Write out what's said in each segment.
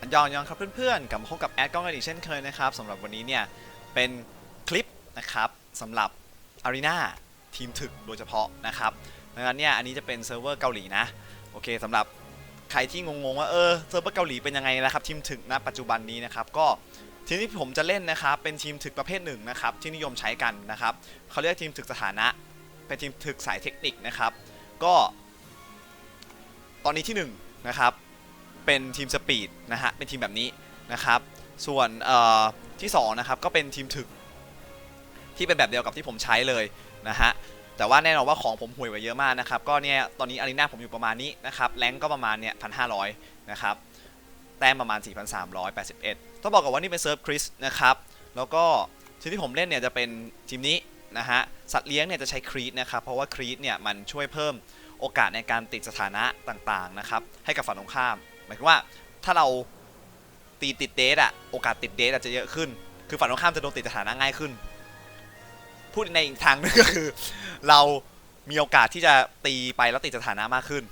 อันยองยองครับเพื่อนๆ กลับมาพบกับแอดกล้องกันอีกเช่นเคยนะครับสำหรับวันนี้เนี่ยเป็นคลิปนะครับสำหรับ Arena ทีมถึกโดยเฉพาะนะครับดังนั้นเนี่ยอันนี้จะเป็นเซิร์ฟเวอร์เกาหลีนะโอเคสำหรับใครที่งงๆว่าเออเซิร์ฟเวอร์เกาหลีเป็นยังไงนะครับทีมถึกณปัจจุบันนี้นะครับก็ทีมที่ผมจะเล่นนะครับเป็นทีมถึกประเภทหนึ่งนะครับที่นิยมใช้กันนะครับเขาเรียกทีมถึกสถานะ เป็นทีมถึกสายเทคนิคนะครับก็ตอนนี้ที่หนึ่งนะครับ เป็นทีมสปีดนะฮะ เป็นทีมแบบนี้นะครับ ส่วนที่สองนะครับก็เป็นทีมถึก ที่เป็นแบบเดียวกับที่ผมใช้เลยนะฮะ แต่ว่าแน่นอนว่าของผมห่วยกว่าเยอะมากนะครับ ก็เนี่ยตอนนี้อารีนาผมอยู่ประมาณนี้นะครับแรงก็ประมาณเนี่ยพันห้าร้อยนะครับ แต้มประมาณ 4,381 ต้องบอกก่อนว่านี่เป็นเซิร์ฟคริสนะครับ แล้วก็ทีมที่ผมเล่นเนี่ยจะเป็นทีมนี้นะฮะ สัตว์เลี้ยงเนี่ยจะใช้ครีดนะครับ เพราะว่าครีดเนี่ยมันช่วยเพิ่มโอกาสในการติดสถานะต่างๆนะครับให้กับฝั่งตรงข้าม หมายถึงว่าถ้าเราตีติดเดทอะโอกาสติดเดทอาจจะเยอะขึ้น คือฝั่งตรงข้ามจะโดนติดสถานะง่ายขึ้น พูดในอีกทางนึงก็คือ เรามีโอกาสที่จะตีไปแล้วติดสถานะมากขึ้น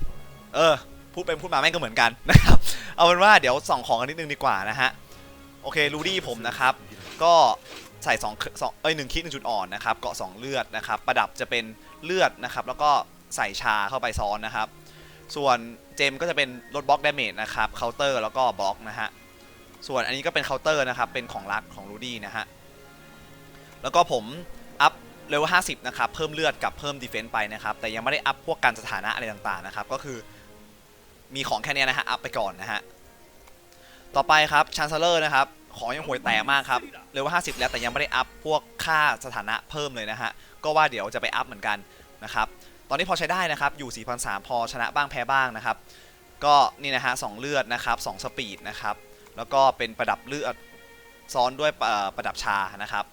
เออ พูดไปพูดมาแม่งก็เหมือนกันนะครับ เอาเป็นว่าเดี๋ยวส่องของกันนิดนึงดีกว่านะฮะ โอเครูดี้ผมนะครับ ก็ใส่2 2เอ้ยหนึ่งคิดหนึ่งจุดอ่อนนะครับ เกาะ2เลือดนะครับ ประดับจะเป็นเลือดนะครับ แล้วก็ใส่ชาเข้าไปซ้อนนะครับ ส่วน เจมก็จะเป็นลดบล็อกดาเมจนะครับเคาน์เตอร์แล้วก็บล็อกนะฮะส่วนอันนี้ก็เป็นเคาน์เตอร์นะครับเป็นของรักของรูดี้นะฮะแล้วก็ผมอัพเลเวล50 นะครับ เพิ่มเลือดกับเพิ่มดีเฟนซ์ไปนะครับ แต่ยังไม่ได้อัพพวกการสถานะอะไรต่างๆนะครับ ก็คือมีของแค่นี้นะฮะ อัพไปก่อนนะฮะ ต่อไปครับชันเซลอร์นะครับ ของยังห่วยแตกมากครับเลเวล50 แล้วแต่ยังไม่ได้อัพพวกค่าสถานะเพิ่มเลยนะฮะ ก็ว่าเดี๋ยวจะไปอัพเหมือนกันนะครับ ตอนนี้พอใช้ได้นะครับ อยู่ 4,300 พอชนะบ้างแพ้บ้างนะครับ ก็นี่นะฮะสองเลือดนะครับ2สปีดนะครับ แล้วก็เป็นประดับเลือดซ้อนด้วยประดับชานะครับ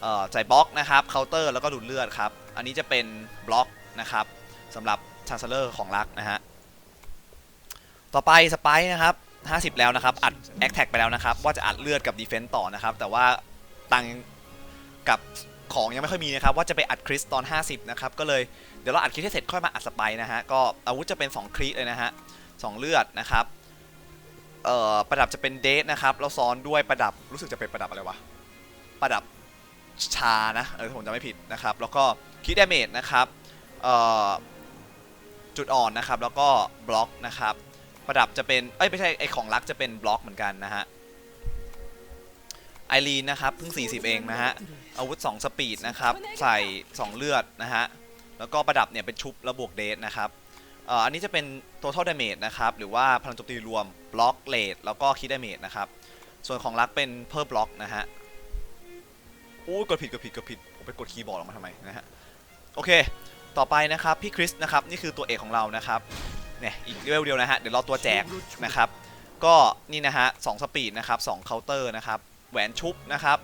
เอ่อใจบล็อกนะครับเคาน์เตอร์แล้วก็ดูดเลือดครับ อันนี้จะเป็นบล็อกนะครับสำหรับชันเซลอร์ของรักนะฮะ ต่อไปสไปนะครับ 50 แล้วนะครับ อัดแอคแท็กไปแล้วนะครับ ว่าจะอัดเลือดกับดีเฟนต์ต่อนะครับ แต่ว่าตังกับของยังไม่ค่อยมีนะครับ ว่าจะไปอัดคริสตอน 50 นะครับ ก็เลย เดี๋ยวเราอัดคริสให้เสร็จค่อยมาอัดสไปนะฮะ ก็อาวุธจะเป็น 2คริสเลยนะฮะสองเลือดนะครับ เอ่อ ประดับจะเป็นเดทนะครับแล้วซ้อนด้วยประดับ รู้สึกจะเป็นประดับอะไรวะ ประดับชานะ เออถ้าผมจะไม่ผิดนะครับ แล้วก็คิดดาเมจนะครับ เอ่อ จุดอ่อนนะครับ แล้วก็บล็อกนะครับ ประดับจะเป็น เอ้ย ไม่ใช่ ไอของรักจะเป็นบล็อกเหมือนกันนะฮะไอรีนนะครับเพิ่ง 40 เองนะฮะ อาวุธ 2 สปีดนะครับ ใส่ 2 เลือดนะฮะ แล้วก็ประดับเนี่ยเป็นชุบระบวกเดทนะครับอันนี้จะเป็น total damage นะครับหรือว่าพลังโจมตีรวมบล็อกเลดแล้วก็คิด damage นะครับส่วนของรักเป็นเพิ่มบล็อกนะฮะอู้ยกดผิดกดผิดกดผิดผมไปกดคีย์บอร์ดออกมาทำไมนะฮะโอเค ต่อไปนะครับพี่คริสนะครับนี่คือตัวเอกของเรานะครับเนี่ยอีกเลเวลเดียวนะฮะเดี๋ยวรอตัวแจกนะครับก็นี่นะฮะสองสปีดนะครับสองเคาน์เตอร์นะครับแหวนชุบนะครับ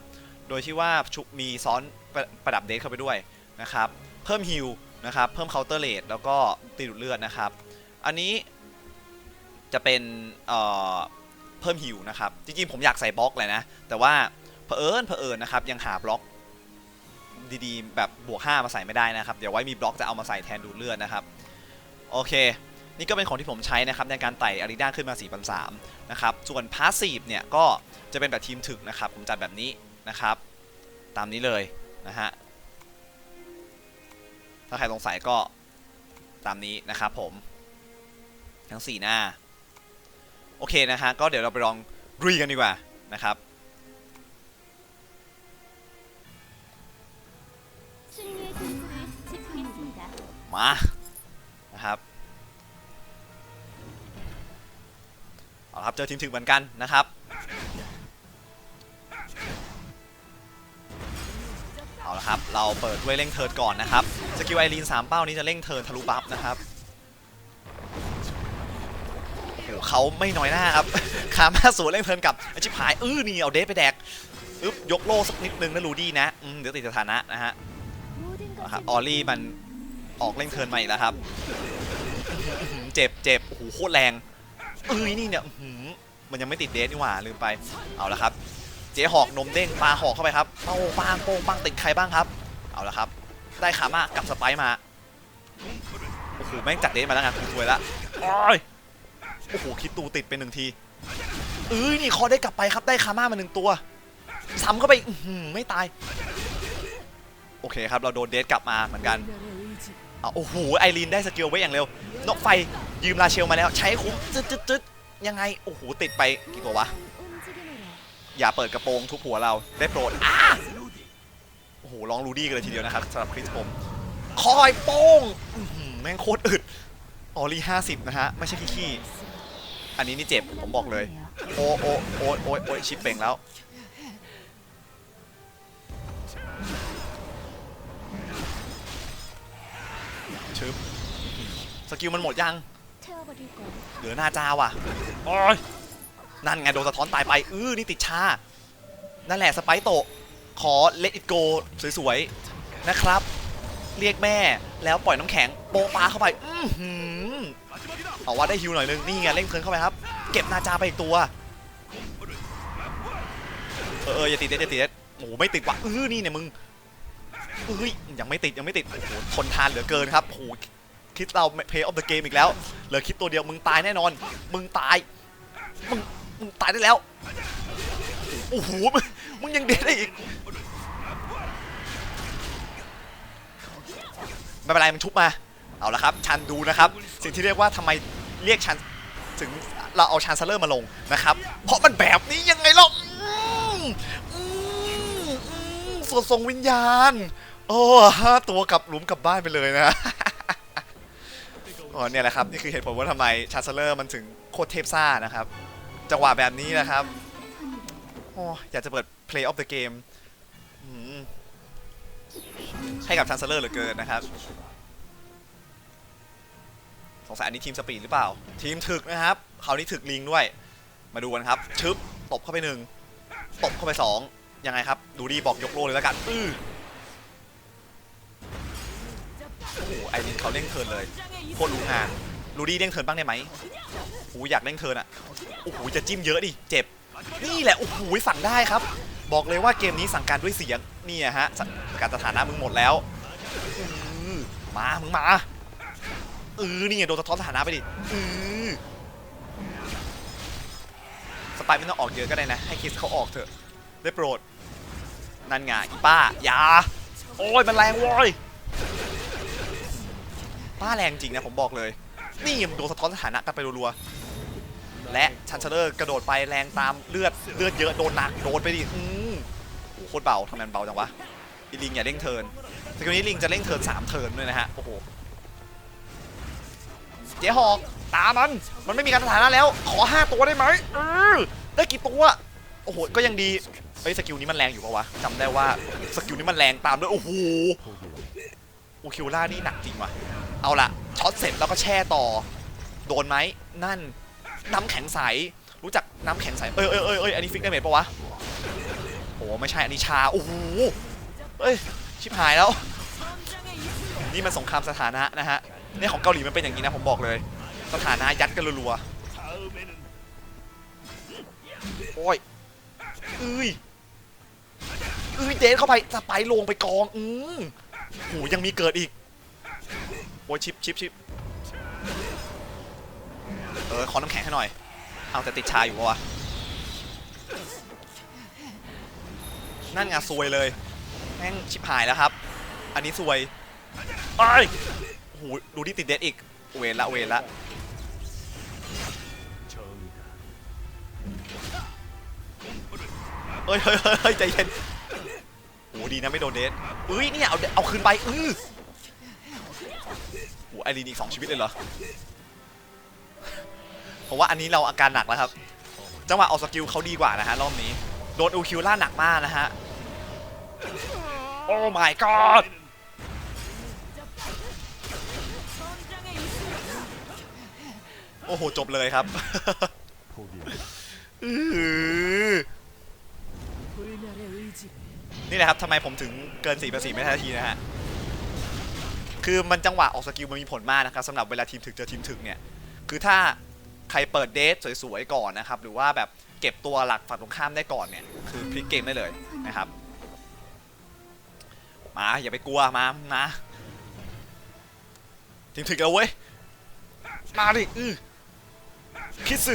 โดยที่ว่าชุบมีซ้อนประประดับเดทเข้าไปด้วยนะครับ เพิ่มฮิลนะครับเพิ่มเคาน์เตอร์เลดแล้วก็ตีดูดเลือดนะครับ อันนี้จะเป็นเเพิ่มฮิลนะครับ จริงๆ ผมอยากใส่บล็อกเลยนะ แต่ว่าเผอิญเผอิญนะครับ ยังหาบล็อกดีๆ แบบบวก 5 มาใส่ไม่ได้นะครับ เดี๋ยวไว้มีบล็อกจะเอามาใส่แทนดูดเลือดนะครับ โอเค นี่ก็เป็นของที่ผมใช้นะครับในการไต่อารีนาขึ้นมา4,300นะครับ ส่วนพาสซีฟเนี่ยก็จะเป็นแบบทีมถึกนะครับ ผมจัดแบบนี้นะครับ ตามนี้เลยนะฮะ ถ้าใครสงสัยก็ตามนี้นะครับผม ทั้ง 4 หน้า โอเคนะฮะ ก็เดี๋ยวเราไปลองรุยกันดีกว่านะครับมานะครับเอาครับเจอทีมถึงเหมือนกันนะครับเอาละครับ เราเปิดด้วยเร่งเทิร์ดก่อนนะครับ สกิลไอรีนสามเป้านี้จะเร่งเทิร์นทะลุบัฟนะครับเขาไม่น้อยหน้าครับขามาสูนเร่งเทิร์นกับอชิพายเอื้อนี่เอาเดทไปแดกอึ๊บยกโล่สักนิดนึงนะลูดี้นะเดี๋ยวติดสถานะนะฮะออลี่มันออกเร่งเทิร์นมาอีกแล้วครับเจ็บเจ็บโอ้โหโคตรแรงเอ้ยนี่เนี่ยมันยังไม่ติดเดทนี่หว่าลืมไปเอาละครับ เจ๊หอกนมเด้งปลาหอกเข้าไปครับเป้าป้างโป้งปังติดใครบ้างครับ เอาละครับ ได้คามากับสไปมาโอ้โหแม่งจัดเดชมาแล้วไงถูรวยละโอ้ยโอ้โหคิดตูติดเป็นหนึ่งทีเอ้ยนี่คอได้กลับไปครับได้คาม่ามาหนึ่งตัวซ้ำเข้าไปไม่ตาย โอเคครับเราโดนเดชกลับมาเหมือนกันโอ้โหไอรีนได้สกิลไว้อย่างเร็วนกไฟยืมราเชลมาแล้ว ใช้คุ้มจึ๊ดจึ๊ดยังไง โอ้โหติดไปกี่ตัววะ อย่าเปิดกระโปรงทุกหัวเราได้โปรดอ้า โอ้โหร้องรูดี้กันเลยทีเดียวนะครับสำหรับคริสผมคอยป้องแม่งโคตรอึดออรี่ห้าสิบนะฮะ ไม่ใช่ขี้อันนี้นี่เจ็บ ผมบอกเลย โอ้โอ้โอ้โอ้โอ้ชิปเป่งแล้ว ชึบสกิลมันหมดยัง เหลือหน้าจาว่ะโอ้ยนั่นไงโดนสะท้อนตายไป อื้อนี่ติดชา นั่นแหละสไปโต ขอเล t อิ t โกสวยๆ นะครับ เรียกแม่แล้วปล่อยน้ำแข็งโปปลาเข้าไปอื้อหือเอาว่าได้ฮิวหน่อยนึงนี่ไงเร่งเพลินเข้าไปครับ เก็บนาจาไปอีกตัว เออเอออย่าติดเด็ดอย่าติดเด็ดโอ้โหไม่ติดว่ะอื้อนี่เนี่ยมึงเอ้ยยังไม่ติดยังไม่ติดโอ้โหทนทานเหลือเกินครับโอ้โหคิดเราเพย์ออฟเดอะเกมอีกแล้วเหลือคิดตัวเดียวมึงตายแน่นอน มึงตายมึงมึงตายได้แล้วโอ้โหมึงมึงยังเด็ดได้อีก ไม่เป็นไรมันชุบมา เอาละครับชันดูนะครับ สิ่งที่เรียกว่าทำไมเรียกชันถึงเราเอาชันเซลเลอร์มาลงนะครับ เพราะมันแบบนี้ยังไงล่ะส่วนทรงวิญญาณ โอ้ห้าตัวกลับหลุมกลับบ้านไปเลยนะอ๋อเนี่ยแหละครับนี่คือเหตุผลว่าทำไมชา n เซเลอร์มันถึงโคตรเทพซ่านะครับ จังหวะแบบนี้นะครับโอ้อยากจะเปิด Play of the Game ให้กับชา n เซเลอร์เหลือเกินนะครับสงสัยอันนี้ทีมสปีดหรือเปล่า ทีมถึกนะครับคราวนี้ถึกลิงด้วย มาดูกันครับ ชึบตบเข้าไปหนึ่งตบเข้าไปสองยังไงครับ ดูดีบอกยกโลเลยแล้วกันอื้อโอ้โหไอรินเขาเร่งเทินเลยโคตรรู้งานรูดี้เร่งเทินบ้างได้ไหมโอ้โหอยากเร่งเทินอะโอ้โหจะจิ้มเยอะดิเจ็บ นี่แหละโอ้โหสั่งได้ครับ บอกเลยว่าเกมนี้สั่งการด้วยเสียงนี่อะฮะการสถานะมึงหมดแล้วมามึงมาเออนี่ไงโดนสะท้อนสถานะไปดิเออสไปไม่ต้องออกเยอะก็ได้นะ ให้คิสเขาออกเถอะได้โปรด นั่นไงอีป้าอย่าโอ้ยมันแรงโว้ยป้าแรงจริงนะผมบอกเลย นี่มันโดนสะท้อนสถานะกันไปรัวๆและชันเชลเลอร์กระโดดไปแรงตามเลือดเลือดเยอะโดนหนักโดนไปดิอื โคตรเบาทำไมมันเบาจังวะอีลิงอย่าเร่งเทิร์นสกิลนี้ลิงจะเร่งเทิร์นสามเทิร์นด้วยนะฮะโอ้โหเจ๊หอกตามันมันไม่มีการสถานะแล้ว ขอห้าตัวได้ไหมเออได้กี่ตัวโอ้โหก็ยังดีเฮ้ยสกิลนี้มันแรงอยู่ปะวะจำได้ว่าสกิลนี้มันแรงตามด้วยโอ้โหโอคิวล่านี่หนักจริงว่ะเอาละช็อตเสร็จแล้วก็แช่ต่อ โดนไหมนั่นน้ำแข็งใสรู้จักน้ำแข็งใสเอ้ยเอ้ยเอ้ยเอ้ยอันนี้ฟิกได้เมจปะวะ ไม่ใช่อันนี้ชา โอ้โหเอ้ย ชิบหายแล้ว นี่มันสงครามสถานะนะฮะเนี่ยของเกาหลีมันเป็นอย่างนี้นะผมบอกเลย สถานะยัดกันรัวๆโอ้ยเอ้ยเอ้ยเดนเข้าไปสไปลงไปกอง อืมโหยังมีเกิดอีก โอ้ยชิปชิปชิปเออ ขอน้ำแข็งให้หน่อย เอาแต่ติดชาอยู่วะ นั่นไงซวยเลยแม่งชิบหายแล้วครับ อันนี้ซวยไอ้ยโอ้โหดูที่ติดเดดอีก เวรละเวรละเฮ้ยเฮ้ยเฮ้ยเฮ้ยใจเย็นโอ้ดีนะไม่โดนเดดเอ้ยเนี่ยเอาเอาคืนไปอือโอ้ไอรีนอีกสองชีวิตเลยเหรอผมว่าอันนี้เราอาการหนักแล้วครับ จังหวะออกสกิลเขาดีกว่านะฮะรอบนี้ โดนอูคิวล่าหนักมากนะฮะ โอ้ my god โอ้โห จบเลยครับนี่แหละครับทำไมผมถึงเกิน4ประสีไม่ทันทีนะฮะ คือมันจังหวะออกสกิลมันมีผลมากนะครับสำหรับเวลาทีมถึกเจอทีมถึกเนี่ย คือถ้าใครเปิดเดทสวยๆก่อนนะครับ หรือว่าแบบเก็บตัวหลักฝั่งตรงข้ามได้ก่อนเนี่ย คือพลิกเกมได้เลยนะครับ มาอย่าไปกลัวมามาทีมถึกแล้วเว้ยมาดิอือคิดซึ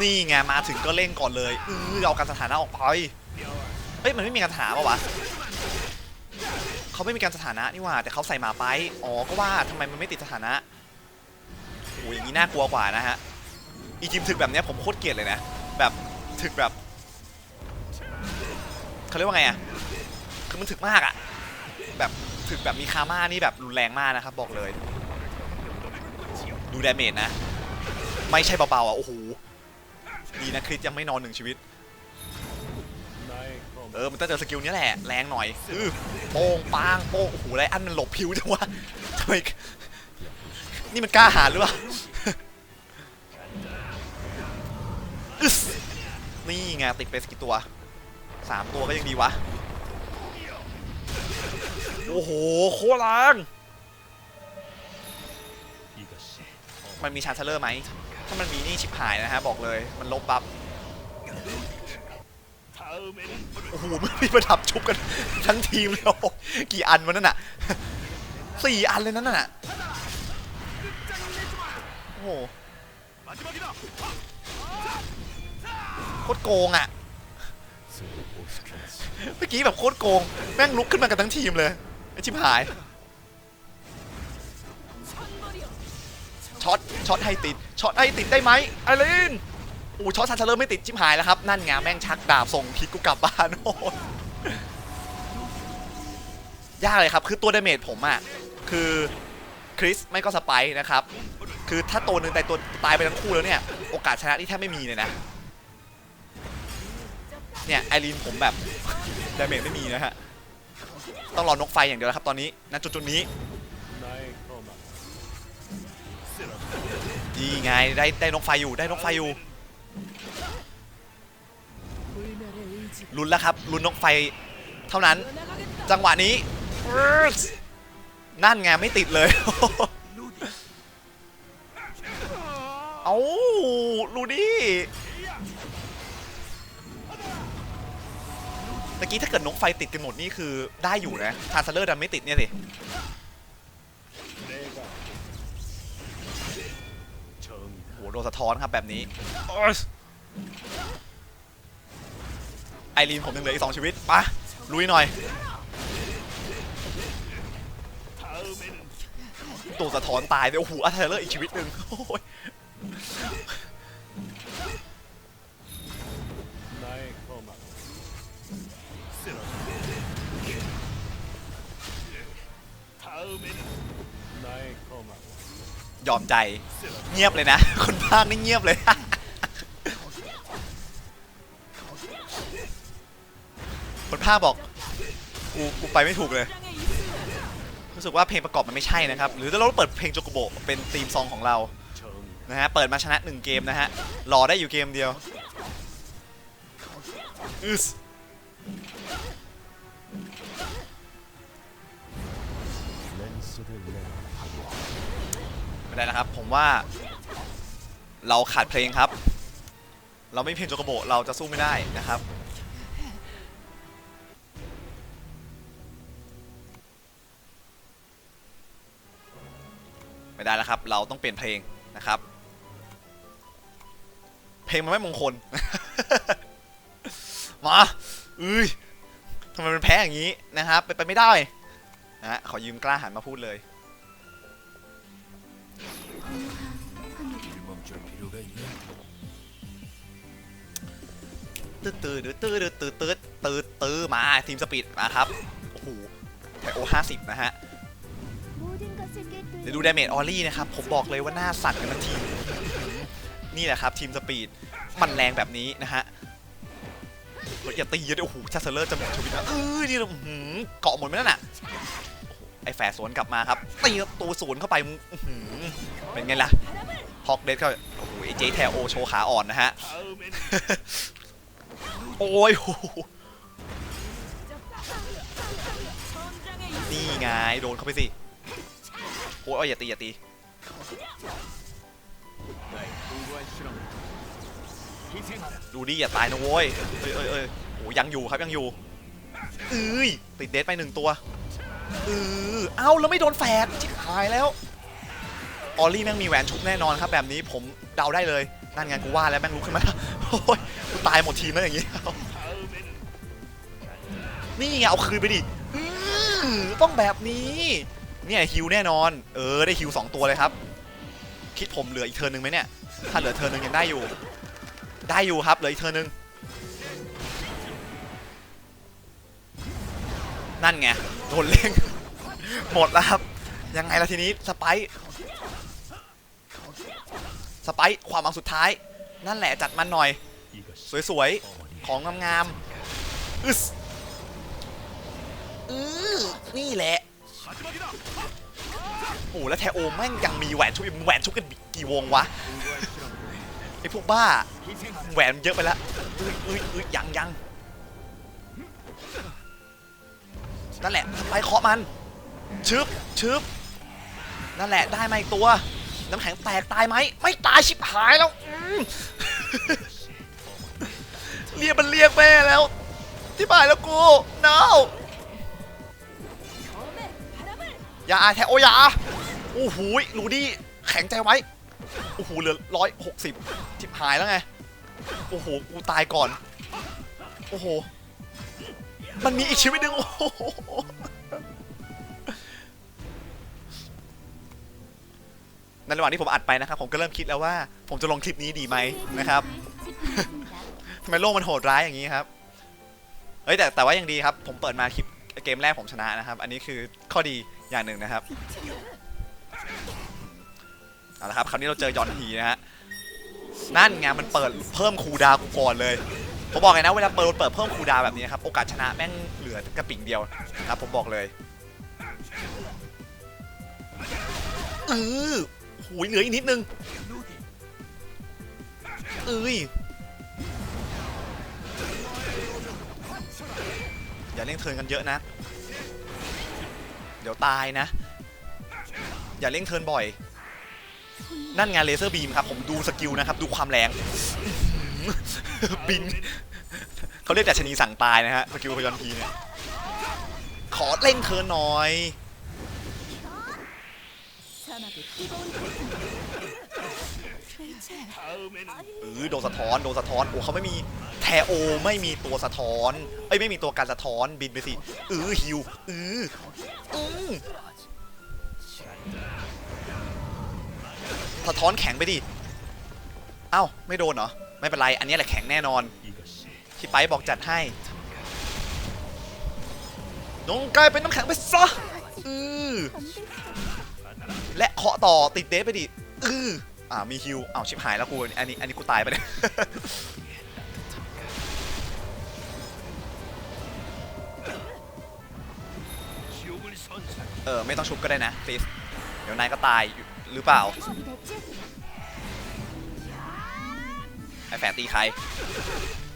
นี่ไงมาถึงก็เล่นก่อนเลยเออเอาการสถานะออกไปเฮ้ยมันไม่มีการสถานะปะวะเขาไม่มีการสถานะนี่หว่า แต่เขาใส่หมาไปอ๋อก็ว่าทำไมมันไม่ติดสถานะโอ้ยอย่างนี้น่ากลัวกว่านะฮะอีจิมถึกแบบเนี้ยผมโคตรเกลียดเลยนะแบบถึกแบบเขาเรียกว่าไงอะ คือมันถึกมากอะแบบถึกแบบมีคาม่านี่แบบรุนแรงมากนะครับบอกเลย ดูดาเมจนะ ไม่ใช่เบาๆอะโอ้โหดีนะคริสยังไม่นอนหนึ่งชีวิต เออมันต้องเจอสกิลนี้แหละ แรงหน่อยอือโป้งปางโป้งโอ้โหไรอันมันหลบผิวจังวะทำไมนี่มันกล้าหาญหรือเปล่านี่ไงติดไปสกี่ตัวสามตัวก็ยังดีวะ โอ้โห โคตรแรงมันมีชาร์เชลเลอร์ไหม ถ้ามันมีนี่ชิบหายนะฮะ บอกเลย มันลบบัฟโอ้โหมันมีประดับชุบกัน ทั้งทีมเลยโอ้กี่อันวันนั้นอะสี่อันเลยนั่นน่ะ โอ้โหโคตรโกงอะเมื่อกี้แบบโคตรโกง แม่งลุกขึ้นมากันทั้งทีมเลย ชิบหายช็อตช็อตให้ติดช็อตให้ติดได้ไหมไอรีนโอ้ช็อตซันเชลเลอร์ไม่ติดชิบหายแล้วครับ นั่นไงแม่งชักดาบส่งคิดกูกลับบ้านโอ้ยากเลยครับ คือตัวดาเมจผมอะคือคริสไม่ก็สไปร์นะครับ คือถ้าตัวหนึ่งแต่ตัวตายไปทั้งคู่แล้วเนี่ย โอกาสชนะนี่แทบไม่มีเลยนะ เนี่ยไอรีนผมแบบดาเมจไม่มีนะฮะ ต้องรอนกไฟอย่างเดียวแล้วครับตอนนี้ณจุดจุดนี้ดีไงได้ได้นกไฟอยู่ได้นกไฟอยู่ลุ้นแล้วครับลุ้นนกไฟเท่านั้น จังหวะนี้นั่นไงไม่ติดเลยเอาลูดี้ ตะกี้ถ้าเกิดนกไฟติดกันหมดนี่คือได้อยู่นะทานซเลอร์ดันไม่ติดเนี่ยสิโหโดนสะท้อนครับแบบนี้ไอรีนผมยังเหลืออีกสองชีวิตมาลุยหน่อยตัวสะท้อนตายเลยโอ้โหอัลเทเลอร์อีกชีวิตหนึ่ง ยอมใจเงียบเลยนะ คนภาคนี่เงียบเลย คนภาคบอกกูกูไปไม่ถูกเลย รู้สึกว่าเพลงประกอบมันไม่ใช่นะครับ หรือถ้าเราเปิดเพลงโจโกโบเป็นธีมซองของเรานะฮะเปิดมาชนะหนึ่งเกมนะฮะรอได้อยู่เกมเดียวอึส ไม่ได้นะครับ ผมว่า เราขาดเพลงครับ เราไม่เพลงโจกโบเราจะสู้ไม่ได้นะครับ ไม่ได้แล้วครับ เราต้องเปลี่ยนเพลงนะครับ เพลงมันไม่มงคล มาเอ้ยทำไมมันแพ้อย่างนี้นะครับเป็นไปไม่ได้นะฮะขอยืมกล้าหันมาพูดเลย ตืดตืดตืดตืดตืดตืดตืดมาทีมสปีดมาครับ โอ้โหแถวโอห้าสิบนะฮะเดี๋ยวดูดาเมจออรี่นะครับ ผมบอกเลยว่าหน้าสั่นกันทันที นี่แหละครับทีมสปีด มันแรงแบบนี้นะฮะอย่าตีเยอะโอ้โหชาเซเลอร์จะหมดชีวิล้วเออนี่เราเกาะหมดไหมนั่น่ะไอแฝดสวนกลับมาครับตีตัวสวนเข้าไปเป็นไงล่ะฮอกเด็ดเข้าโอ้โห เจแทโอโชว์ขาอ่อนนะฮะ โอ้ยโหนี่ไง โดนเข้าไปสิโอ้ยอย่าตี อย่าตี ดูดิอย่าตายนะโว้ย เอ้ยเอ้ยเอ้ยโอ้ยังอยู่ครับยังอยู่เอ้ยติดเดสไปหนึ่งตัวเออเอ้าแล้วไม่โดนแฝดจิบหายแล้ว ออลลี่แม่งมีแหวนชุบแน่นอนครับแบบนี้ผมเดาได้เลยนั่นไงกูว่าแล้วแม่งลุกขึ้นมาโอ้ยกูตายหมดทีมแล้วอย่างงี้นี่ไงเอาคืนไปดิต้องแบบนี้เนี่ยฮิวแน่นอน เออได้ฮิวสองตัวเลยครับ คิดผมเหลืออีกเทิร์นหนึ่งไหมเนี่ยถ้าเหลือเทิร์นหนึ่งยังได้อยู่ ได้อยู่ครับเหลืออีกเทิร์นหนึ่งนั่นไงโดนเล่งหมดแล้วครับยังไงล่ะทีนี้สไป สไปร์ความเอาสุดท้าย นั่นแหละจัดมันหน่อย สวยๆ ของงามๆอึสอือนี่แหละโอ้แล้วแทโอแม่งยังมีแหวนชุบแหวนชุบกันกี่วงวะไอพวกบ้า แหวนมันเยอะไปแล้วอุ้ยอุ้ยอุ้ยยังยังนั่นแหละไปเคาะมันชึบชึบนั่นแหละได้มาอีกตัว น้ำแข็งแตกตายไหม ไม่ตายชิบหายแล้วอืมเรียกมันเรียกแม่แล้ว ที่บายแล้วกู no อย่าแทโออย่าโอ้โหรูดี้แข็งใจไว้โอ้โหเหลือร้อยหกสิบทิบหายแล้วไงโอ้โหกูตายก่อนโอ้โหมันมีอีกชีวิตหนึ่งโอ้โห ในระหว่างที่ผมอัดไปนะครับผมก็เริ่มคิดแล้วว่า ผมจะลงคลิปนี้ดีไหมนะครับทำไมโลกมันโหดร้ายอย่างนี้ครับเฮ้ยแต่แต่ว่ายังดีครับ ผมเปิดมาคลิปเกมแรกผมชนะนะครับ อันนี้คือข้อดีอย่างหนึ่งนะครับเอาละครับคราวนี้เราเจอยอนฮีนะฮะนั่นไงมันเปิดเพิ่มคูดาวกูก่อนเลยผมบอกเลยนะเวลาเปิดเปิดเพิ่มคูดาวแบบนี้ครับโอกาสชนะแม่งเหลือกระปิ่งเดียวนะครับผมบอกเลยเออ หยเหลืออีกนิดนึงเอ้ยอย่าเร่งเทิร์นกันเยอะนะ เดี๋ยวตายนะ อย่าเร่งเทิร์นบ่อย นั่นไงเลเซอร์บีมครับ ผมดูสกิลนะครับ ดูความแรงบินเขาเรียกแต่ชนีสั่งตายนะฮะสกิลพยอนทีเนี่ยขอเร่งเทิร์นหน่อย 사막의 뜨거운 고통 대체 เออโดนสะท้อน โดนสะท้อน โอ้เขาไม่มีแทโอไม่มีตัวสะท้อน เอ้ยไม่มีตัวการสะท้อนบินไปสิเออฮิวเอออือสะท้อนแข็งไปดิ เอ้าไม่โดนเหรอ ไม่เป็นไร อันนี้แหละแข็งแน่นอน ที่ไปบอกจัดให้น้องกลายเป็นน้ำแข็งไปซะอือ 안 돼. และเคาะต่อติดเดฟไปดิอืออ่ามีฮิวอ้าวชิบหายแล้วกูอันนี้อันนี้กูตายไปเลยเออไม่ต้องชุบก็ได้นะฟิสเดี๋ยวนายก็ตายหรือเปล่าไอแฝดตีใคร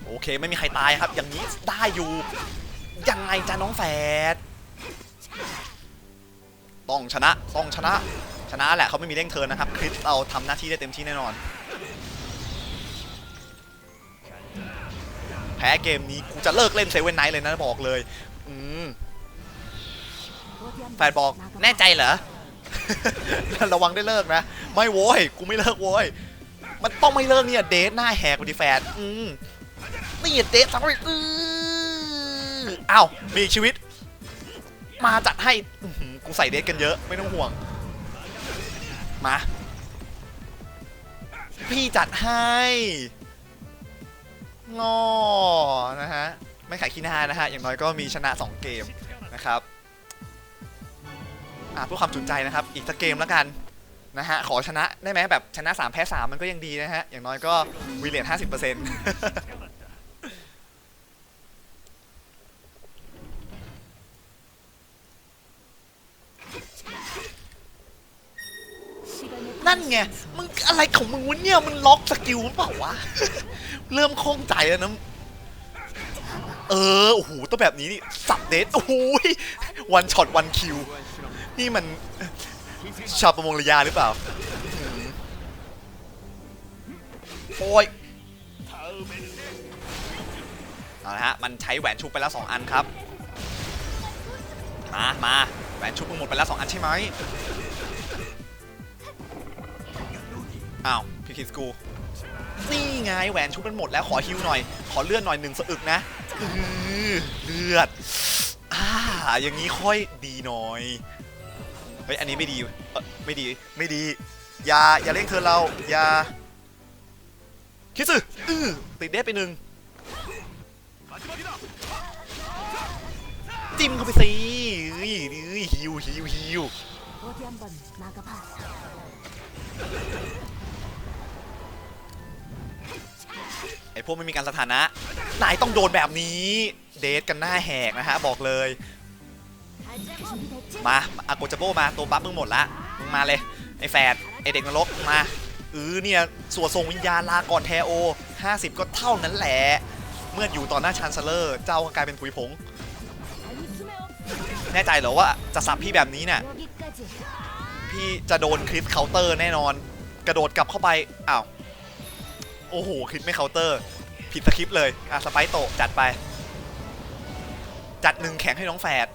โอเคไม่มีใครตายครับ อย่างนี้ได้อยู่ ยังไงจ้าน้องแฝด ต้องชนะ ต้องชนะ ชนะแหละเขาไม่มีเร่งเทินนะครับ คริสเราทำหน้าที่ได้เต็มที่แน่นอน แพ้เกมนี้กูจะเลิกเล่นเซเว่นไนท์เลยนะบอกเลย อืมแฟนบอกแน่ใจเหรอ ระวังได้เลิกนะ ไม่โว้ย กูไม่เลิกโว้ย มันต้องไม่เลิกเนี่ย เดทหน้าแหกไปดิแฟนอืมนี่เดทสังเวอืออ้าวมีชีวิต มาจัดให้ กูใส่เดทกันเยอะไม่ต้องห่วง มา พี่จัดให้งอนะฮะ ไม่ขายขี้หน้านะฮะ อย่างน้อยก็มีชนะ 2 เกมนะครับ อะเพื่อความจุใจนะครับ อีกสักเกมแล้วกันนะฮะ ขอชนะได้ไหมแบบชนะ 3 แพ้ 3 มันก็ยังดีนะฮะ อย่างน้อยก็วีเลน50%เปอร์เซ็นต์ นั่นไง มึงอะไรของมึงวะเนี่ยมันล็อกสกิลหรือเปล่าวะ เริ่มคล่องใจแล้วนะ เออ โอ้โหต้องแบบนี้นี่สับเดทโอ้โหวันช็อตวันคิว นี่มันชาวประมงระยาหรือเปล่า โอ้ยเอาละฮะ มันใช้แหวนชุบไปแล้ว 2 อันครับ มา มา แหวนชุบมึงหมดไปแล้ว 2 อันใช่ไหม อ้าวพี่คิดกูนี่ไงแหวนชุบมันหมดแล้วขอฮิวหน่อย ขอเลื่อนหน่อยหนึ่งสะอึกนะเลือดอ่าอย่างนี้ค่อยดีหน่อยเฮ้ยอันนี้ไม่ดีไม่ดีไม่ดี อย่าอย่าเร่งเธอเราอย่าคิดสึอือติดเดฟไปหนึ่งจิ้มเข้าไปสิฮิวฮิวฮิว ไอพวกไม่มีการสถานะ นายต้องโดนแบบนี้ เดทกันหน้าแหกนะฮะบอกเลย มาอากโจโบมาตัวบัฟมึงหมดละมึงมาเลยไอแฝดไอเด็กนรกมาเออเนี่ยส่วนทรงวิญญาณลาก่อนแทโอ 50 ก็เท่านั้นแหละ เมื่ออยู่ต่อหน้าชันเซเลอร์ เจ้าก็กลายเป็นผุยผง แน่ใจเหรอว่าจะสับพี่แบบนี้เนี่ยพี่จะโดนคริสเคาน์เตอร์แน่นอน กระโดดกลับเข้าไปอ้าว โอ้โหคลิปไม่เคาน์เตอร์ ผิดสคริปเลยอะสไปโตะจัดไป จัดหนึ่งแข็งให้น้องแฝด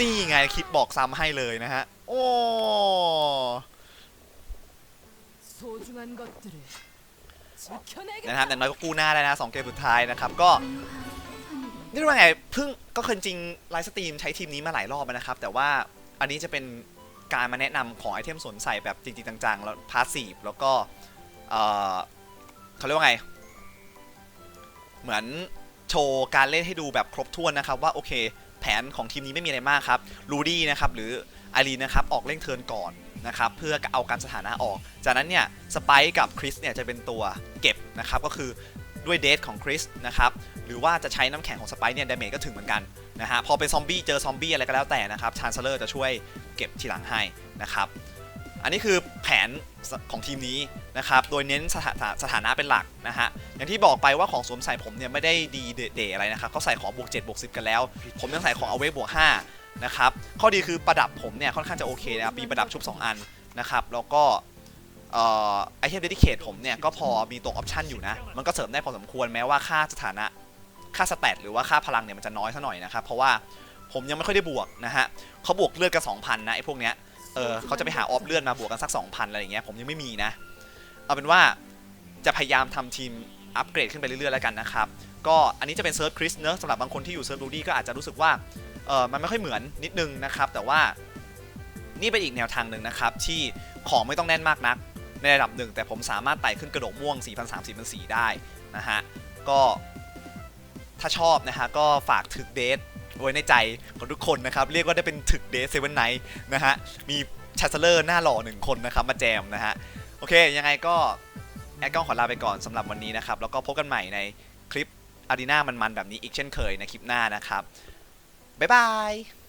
นี่ไงคลิปบอกซ้ำให้เลยนะฮะ โอ้นะครับแต่น้อยก็กู้หน้าได้นะสองเกมสุดท้ายนะครับ ก็นี่รู้ว่าไงเพิ่งก็คนจริงไลฟ์สตรีมใช้ทีมนี้มาหลายรอบนะครับ แต่ว่าอันนี้จะเป็นการมาแนะนำของไอเทมสวมใส่แบบจริงๆจังๆ แล้วพาสซีฟแล้วก็ เขาเรียกว่าไง เหมือนโชว์การเล่นให้ดูแบบครบถ้วนนะครับว่าโอเค แผนของทีมนี้ไม่มีอะไรมากครับรูดี้นะครับหรือไอรีนนะครับออกเร่งเทิร์นก่อนนะครับเพื่อเอาการสถานะออก จากนั้นเนี่ยสไปค์กับคริสเนี่ยจะเป็นตัวเก็บนะครับก็คือด้วยเดทของคริสนะครับหรือว่าจะใช้น้ำแข็งของสไปค์เนี่ยดาเมจก็ถึงเหมือนกันนะฮะพอเป็นซอมบี้เจอซอมบี้อะไรก็แล้วแต่นะครับชานเซลเลอร์จะช่วยเก็บทีหลังให้นะครับ อันนี้คือแผนของทีมนี้นะครับโดยเน้นสถาสถานะเป็นหลักนะฮะอย่างที่บอกไปว่าของสวมใส่ผมเนี่ยไม่ได้ดีเดๆอะไรนะครับเขาใส่ของบวก7บวก10 กันแล้ว ผมยังใส่ของเอาเวบวก5นะครับข้อดีคือประดับผมเนี่ยค่อนข้างจะโอเคนะครับมีประดับชุบ 2 อันนะครับแล้วก็ไอเทมเดดิเคทผมเนี่ยก็พอมีตัวออปชันอยู่นะ มันก็เสริมได้พอสมควรแม้ว่าค่าสถานะค่าสแตทหรือว่าค่าพลังเนี่ยมันจะน้อยซะหน่อยนะครับ เพราะว่าผมยังไม่ค่อยได้บวกนะฮะเขาบวกเลือดกัน2,000นะไอพวกเนี้ย เออเขาจะไปหาออฟเลือดมาบวกกันสัก 2,000 อะไรอย่างเงี้ยผมยังไม่มีนะ เอาเป็นว่าจะพยายามทำทีมอัปเกรดขึ้นไปเรื่อยๆแล้วกันนะครับ ก็อันนี้จะเป็นเซิร์ฟคริสเนอะสำหรับบางคนที่อยู่เซิร์ฟรูดี้ก็อาจจะรู้สึกว่าเออมันไม่ค่อยเหมือนนิดนึงนะครับ แต่ว่านี่เป็นอีกแนวทางหนึ่งนะครับที่ของไม่ต้องแน่นมากนัก ในระดับหนึ่ง แต่ผมสามารถไต่ขึ้นกระโดดม่วง4 0 0 3 4 0 4ได้นะฮะก็ถ้าชอบนะฮะก็ฝากถึกเดท ไว้ในใจของทุกคนนะครับ เรียกว่าได้เป็นถึกเดซเซเว่นไนท์นะฮะ มีชัสเลอร์หน้าหล่อหนึ่งคนนะครับ มาแจมนะฮะ โอเค ยังไงก็แอดกล้องขอลาไปก่อนสำหรับวันนี้นะครับ แล้วก็พบกันใหม่ในคลิปอารีนามันๆแบบนี้อีกเช่นเคยในคลิปหน้านะครับ บ๊ายบาย